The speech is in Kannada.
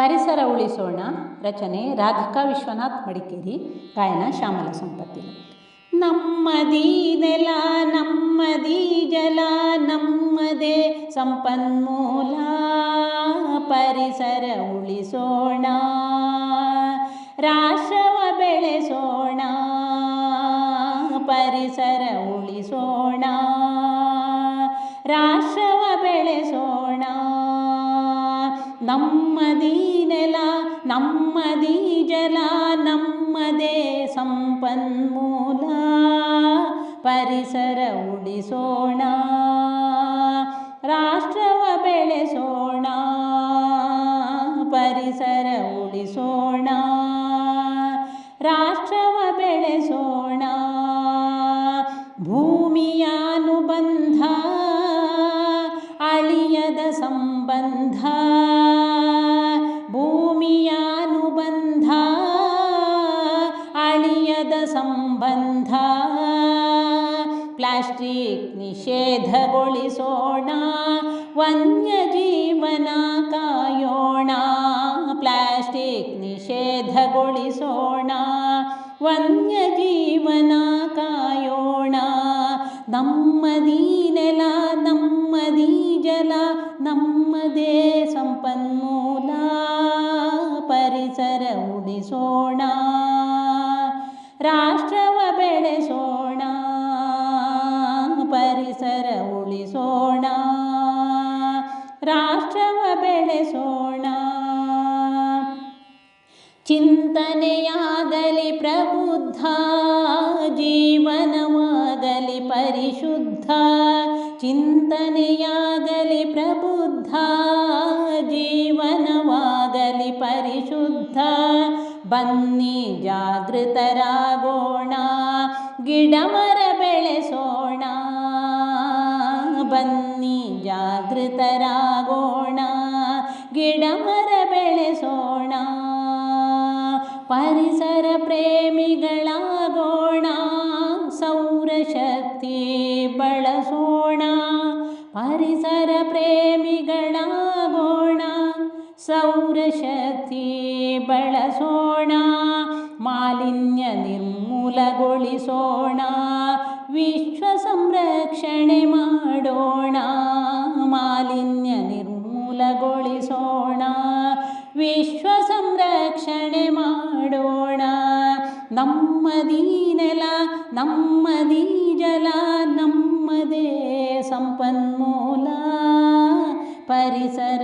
ಪರಿಸರ ಉಳಿಸೋಣ. ರಚನೆ ರಾಧಿಕಾ ವಿಶ್ವನಾಥ್ ಮಡಿಕೇರಿ. ಗಾಯನ ಶ್ಯಾಮಲ ಸಂಪತ್ತಿ ನಮ್ಮದೀ ನೆಲ, ನಮ್ಮದೀ ಜಲ, ನಮ್ಮದೇ ಸಂಪನ್ಮೂಲ. ಪರಿಸರ ಉಳಿಸೋಣ. ರಾಷ್ಟ್ರವ ಬೆಳೆಸೋಣ. ಪರಿಸರ ಉಳಿಸೋಣ. ನಮ್ಮದೀ ನೆಲ, ನಮ್ಮದೀ ಜಲ, ನಮ್ಮದೇ ಸಂಪನ್ಮೂಲ. ಪರಿಸರ ಉಳಿಸೋಣ, ರಾಷ್ಟ್ರವ ಬೆಳೆಸೋಣ, ಪರಿಸರ ಉಳಿಸೋಣ, ರಾಷ್ಟ್ರವ ಬೆಳೆಸೋಣ. ಭೂಮಿಯ ಅನುಬಂಧ, ಅಳಿಯದ ಸಂಬಂಧ ಸಂಬಂಧ ಪ್ಲಾಸ್ಟಿಕ್ ನಿಷೇಧಗೊಳಿಸೋಣ ವನ್ಯಜೀವನ ಕಾಯೋಣ ಪ್ಲಾಸ್ಟಿಕ್ ನಿಷೇಧಗೊಳಿಸೋಣ ವನ್ಯಜೀವನ ಕಾಯೋಣ ನಮ್ಮದೀ ನೆಲ ನಮ್ಮದೀ ಜಲ ನಮ್ಮದೇ ಸಂಪನ್ಮೂಲ ಪರಿಸರ ಉಳಿಸೋಣ ರಾಷ್ಟ್ರವ ಬೆಳೆಸೋಣ ಪರಿಸರ ಉಳಿಸೋಣ ರಾಷ್ಟ್ರವ ಬೆಳೆಸೋಣ ಚಿಂತನೆಯಾಗಲಿ ಪ್ರಬುದ್ಧ ಜೀವನವಾಗಲಿ ಪರಿಶುದ್ಧ ಚಿಂತನೆಯಾಗಲಿ ಪ್ರಬುದ್ಧ ಜೀವನವಾಗಲಿ ಪರಿಶುದ್ಧ, ಬನ್ನಿ ಜಾಗೃತರಾಗೋಣ, ಗಿಡಮರ ಬೆಳೆಸೋಣ, ಬನ್ನಿ ಜಾಗೃತರಾಗೋಣ, ಗಿಡಮರ ಬೆಳೆಸೋಣ, ಪರಿಸರ ಪ್ರೇಮಿಗಳಾಗೋಣ, ಸೌರಶಕ್ತಿ ಬಳಸೋಣ, ಪರಿಸರ ಪ್ರೇಮಿಗಳಾಗೋಣ. ಸೌರಶಕ್ತಿ ಬಳಸೋಣ ಮಾಲಿನ್ಯ ನಿರ್ಮೂಲಗೊಳಿಸೋಣ ವಿಶ್ವ ಸಂರಕ್ಷಣೆ ಮಾಡೋಣ ಮಾಲಿನ್ಯ ನಿರ್ಮೂಲಗೊಳಿಸೋಣ ವಿಶ್ವ ಸಂರಕ್ಷಣೆ ಮಾಡೋಣ ನಮ್ಮದೀ ನೆಲ ನಮ್ಮದೀ ಜಲ ನಮ್ಮದೇ ಸಂಪನ್ಮೂಲ ಪರಿಸರ